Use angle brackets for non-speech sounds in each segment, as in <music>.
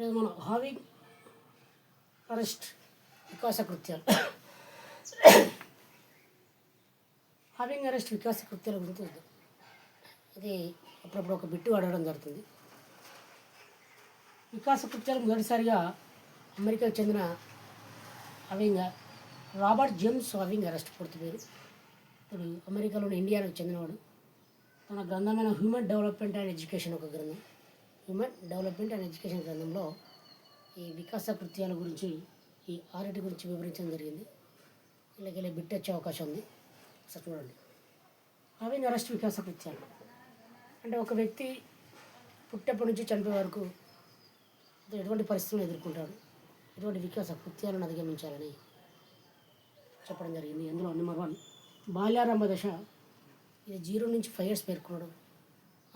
లేదు మనం having arrest వికాస కృత్యాలు హావింగ్ అరెస్ట్ వికాస కృత్యాల గురించి అది అప్పుడప్పుడు ఒక బిట్టు అడగడం జరుగుతుంది. వికాస కృత్యాలు మొదటిసారిగా అమెరికాకు చెందిన హవింగ్ రాబర్ట్ జేమ్స్ హవింగ్ అరెస్ట్ పూర్తి పేరు. ఇప్పుడు అమెరికాలోని ఇండియాకు చెందినవాడు. తన గ్రంథమైన హ్యూమన్ డెవలప్మెంట్ అండ్ ఎడ్యుకేషన్ ఒక గ్రంథం. హ్యూమన్ డెవలప్మెంట్ అండ్ ఎడ్యుకేషన్ గ్రంథంలో ఈ వికాస కృత్యాల గురించి ఈ ఆరిటి గురించి వివరించడం జరిగింది. వీళ్ళకి బిట్ వచ్చే అవకాశం ఉంది. ఒకసారి చూడండి. అవి అరెస్ట్ వికాస కృత్యాలు. అంటే ఒక వ్యక్తి పుట్టప్పటి నుంచి చనిపోయే వరకు ఎటువంటి పరిస్థితులను ఎదుర్కొంటాడు? ఎటువంటి వికాస కృత్యాలను అధిగమించాలని చెప్పడం జరిగింది. అందులో నెంబర్ వన్ బాల్యారంభ దశ. ఇది జీరో నుంచి ఫైవ్ ఇయర్స్ పేర్కొన్నాడు.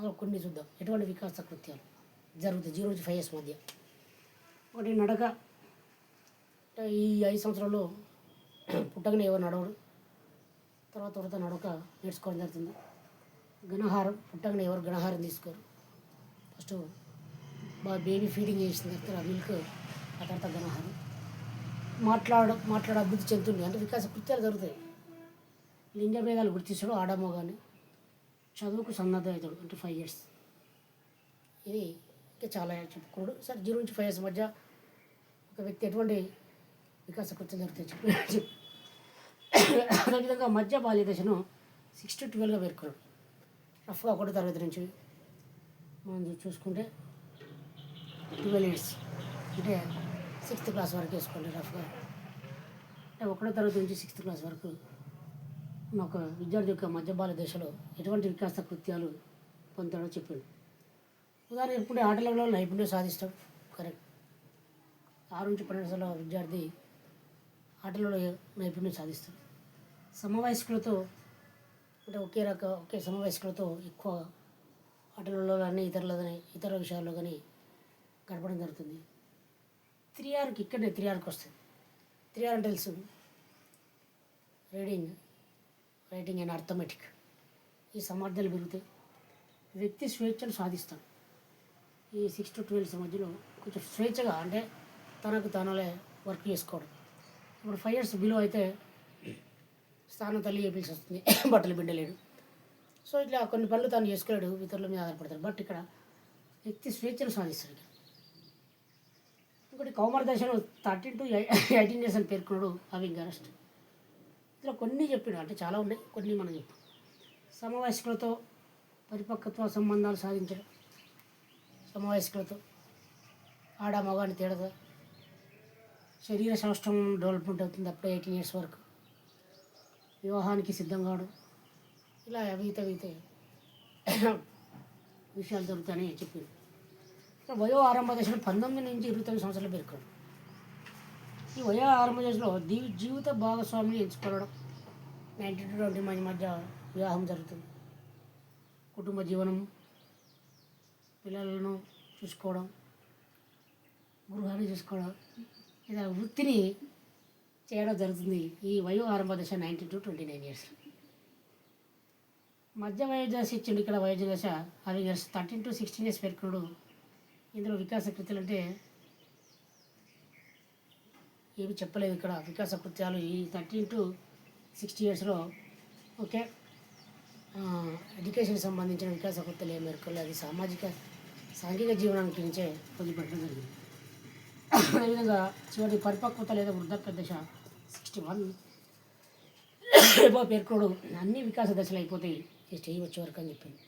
అలా కొన్ని చూద్దాం. ఎటువంటి వికాస కృత్యాలు? జరుగుతాయి జీరో నుంచి ఫైవ్ ఇయర్స్ మధ్య. ఒకటి నడక. ఈ ఐదు సంవత్సరాల్లో పుట్టగానే ఎవరు నడవడు తర్వాత తర్వాత నడక నేర్చుకోవడం జరుగుతుంది. ఘనహారం పుట్టగానే ఎవరు ఘనహారం తీసుకోరు. ఫస్ట్ బాగా బేబీ ఫీడింగ్ చేసిన తర్వాత మిల్క్ ఆ తర్వాత ఘనహారం మాట్లాడ మాట్లాడ అభివృద్ధి చెందుతుంది. అంటే వికాస కృత్యాలు జరుగుతాయి. లింగ భేదాలు గుర్తిస్తాడు ఆడమో కానీ చదువుకు సన్నద్ధ అవుతాడు. అంటే ఫైవ్ ఇయర్స్. ఇది వ్యక్తి చాలా చెప్పుకోడు. సార్ జీరో నుంచి ఫైవ్ ఇయర్స్ మధ్య ఒక వ్యక్తి ఎటువంటి వికాస కృత్యం జరుగుతాయి చెప్పి చెప్పు అదేవిధంగా మధ్య బాల్య దశను సిక్స్ టు ట్వెల్వ్గా పేర్కొన్నాడు. రఫ్గా ఒకటో తరగతి నుంచి మనం చూసుకుంటే ట్వెల్వ్ ఇయర్స్ అంటే సిక్స్త్ క్లాస్ వరకు వేసుకోండి రఫ్గా అంటే ఒకటో తరగతి నుంచి సిక్స్త్ క్లాస్ వరకు ఉన్న ఒక విద్యార్థి యొక్క మధ్య బాల్య దశలో ఎటువంటి వికాస కృత్యాలు పొందాడో చెప్పిండు. ఉదాహరణ ఎప్పుడే ఆటలలో నైపుణ్యం సాధిస్తాం. కరెక్ట్. ఆరు నుంచి పన్నెండు సార్ల విద్యార్థి ఆటలలో నైపుణ్యం సాధిస్తాడు సమవయస్కులతో అంటే ఒకే రక ఒకే సమవయస్కులతో ఎక్కువ ఆటలలో కానీ ఇతరుల కానీ ఇతర విషయాల్లో కానీ గడపడం జరుగుతుంది. త్రీ ఆర్కి ఇక్కడనే త్రీ ఆర్కి వస్తుంది త్రీ ఆర్ అంటే తెలుసు. Reading writing and arithmetic. ఈ సామర్థ్యాలు పెరుగుతాయి. వ్యక్తి స్వేచ్ఛను సాధిస్తాడు ఈ సిక్స్ టు ట్వెల్వ్స్ మధ్యలో కొంచెం స్వేచ్ఛగా అంటే తనకు తానలే వర్క్ చేసుకోవడం. ఇప్పుడు ఫైవ్ ఇయర్స్ బిలో అయితే స్థానం తల్లి చేయాల్సి వస్తుంది. <coughs> బట్టలు బిడ్డలేడు సో ఇట్లా కొన్ని పనులు తాను చేసుకోలేడు ఇతరుల మీద ఆధారపడతాడు. బట్ ఇక్కడ వ్యక్తి స్వేచ్ఛను సాధిస్తాడు ఇక్కడ. ఇంకోటి కౌమార దశలో థర్టీన్ టు <coughs> ఎయిటీన్ ఇయర్స్ అని పేర్కొన్నాడు హవింగ్ అరెస్ట్. ఇట్లా కొన్ని చెప్పాడు అంటే చాలా ఉన్నాయి. కొన్ని మనం చెప్పు సమవయస్కులతో పరిపక్వత్వ సంబంధాలు సాధించడం. సమవయస్కులతో. ఆడ మగాని తేడదా. శరీర సంవత్సరం డెవలప్మెంట్ అవుతుంది అప్పుడే ఎయిటీన్ ఇయర్స్ వరకు. వివాహానికి సిద్ధం కావడం ఇలా అవిత అవితే <coughs> విషయాలు దొరుకుతాయని చెప్పింది వయో ఆరంభ దశలో పంతొమ్మిది నుంచి ఇరవై తొమ్మిది సంవత్సరాలు పేర్కొన్నాడు ఈ వయో ఆరంభ దశలో దీవి జీవిత భాగస్వామిని ఎంచుకోవడం. నైన్టీ టు ట్వంటీ మంది మధ్య వివాహం జరుగుతుంది. కుటుంబ జీవనం పిల్లలను చూసుకోవడం గృహాన్ని చూసుకోవడం ఇలా వృత్తిని చేయడం జరుగుతుంది ఈ వయో ఆరంభ దశ nineteen to twenty nine years మధ్య వయో దశ ఇచ్చిండు ఇక్కడ వయోజన దశ అవి years thirteen to sixteen years పేర్కొన్నాడు ఇందులో వికాస కృతులు అంటే ఏమి చెప్పలేదు ఇక్కడ. వికాస కృత్యాలు ఈ థర్టీన్ టు సిక్స్టీ ఇయర్స్లో ఓకే. ఎడ్యుకేషన్ సంబంధించిన వికాస కృత్యాలు ఏమి అది సామాజిక సాంఘిక జీవనానికి నుంచే పొందుపడడం జరిగింది అదేవిధంగా చివరి పరిపక్వత లేదా వృద్ధాప్య దశ సిక్స్టీ వన్ పేర్కొడు అన్ని వికాస దశలు అయిపోతాయి ఈ స్టేజ్ వచ్చే వరకు అని చెప్పింది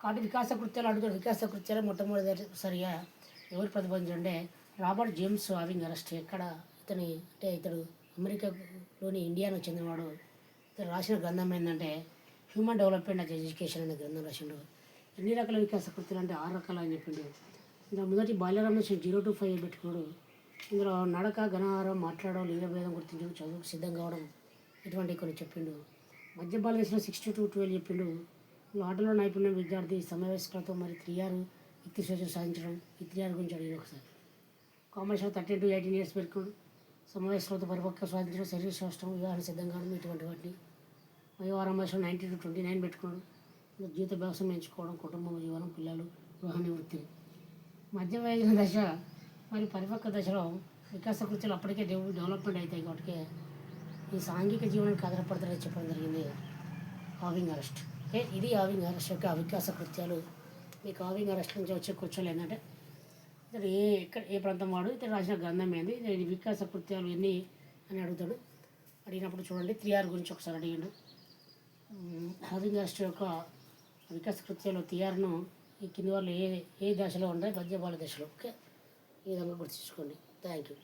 కాబట్టి వికాస కృత్యాలు అడుగుతాడు వికాస కృత్యాలు మొట్టమొదటిసారిగా ఎవరు ప్రతిపాదించారంటే రాబర్ట్ జేమ్స్ హావింగ్ అరెస్ట్. ఎక్కడ ఇతని అంటే ఇతడు అమెరికాలోని ఇండియాకు చెందినవాడు. ఇతను రాసిన గ్రంథం ఏంటంటే హ్యూమన్ డెవలప్మెంట్ ఆఫ్ ఎడ్యుకేషన్ అనే గ్రంథం రాసిండు. ఎన్ని రకాల వికాస కృతులు అంటే ఆరు రకాలు అని చెప్పిండు. ఇంకా మొదటి బాల్యరామేశ్వరం జీరో టు ఫైవ్ పెట్టుకున్నాడు. ఇందులో నడక గణహారం మాట్లాడడం లింగభేదం గుర్తించడం చదువుకు సిద్ధం కావడం ఇటువంటి కొన్ని చెప్పిండు. మధ్య బాల సిక్స్టీ టు ట్వెల్వ్ చెప్పిండు. ఆటలో నైపుణ్యం విద్యార్థి సమావేశాలతో మరి త్రీ ఆర్ వ్యక్తి స్వేచ్ఛ సాధించడం. ఈ త్రీ ఆర్ గురించి అడిగిన ఒకసారి. కామర్స్లో థర్టీన్ టు ఎయిటీన్ ఇయర్స్ పెట్టుకోడు సమవయస్కులతో పరిపక్వ స్వాధించడం శరీర శాస్త్రం వివాహం సిద్ధం కావడం ఇటువంటి వాటిని. వయోవారం వయసులో నైన్టీ టు ట్వంటీ నైన్ పెట్టుకోవడం జీవిత వ్యవసాయం ఎంచుకోవడం కుటుంబం జీవనం పిల్లలు గృహ నివృత్తి. మధ్య వయసు దశ మరియు పరిపక్వ దశలో వికాస కృత్యాలు అప్పటికే డెవ- డెవలప్మెంట్ అవుతాయి కాబట్టి ఈ సాంఘిక జీవనానికి ఆధారపడతారని చెప్పడం జరిగింది. Havighurst. ఓకే ఇది హావింగ్ అరెస్ట్ యొక్క వికాస కృత్యాలు. మీకు హావింగ్ అరెస్ట్ నుంచి వచ్చే కూర్చోలు ఏంటంటే ఇతడు ఏ ఎక్కడ ఏ ప్రాంతం వాడు ఇతడు రాసిన గ్రంథం ఏంది ఇది వికాస కృత్యాలు ఎన్ని అని అడుగుతాడు. అడిగినప్పుడు చూడండి త్రీ ఆర్ గురించి ఒకసారి అడిగాడు. హావింగ్ అరెస్ట్ యొక్క వికాస కృత్యాలు టీఆర్ను ఈ కింది వాళ్ళు ఏ ఏ దశలో ఉంటాయి పద్యపాల దశలో. ఓకే? ఈ విధంగా గుర్తుంచుకోండి థ్యాంక్ యూ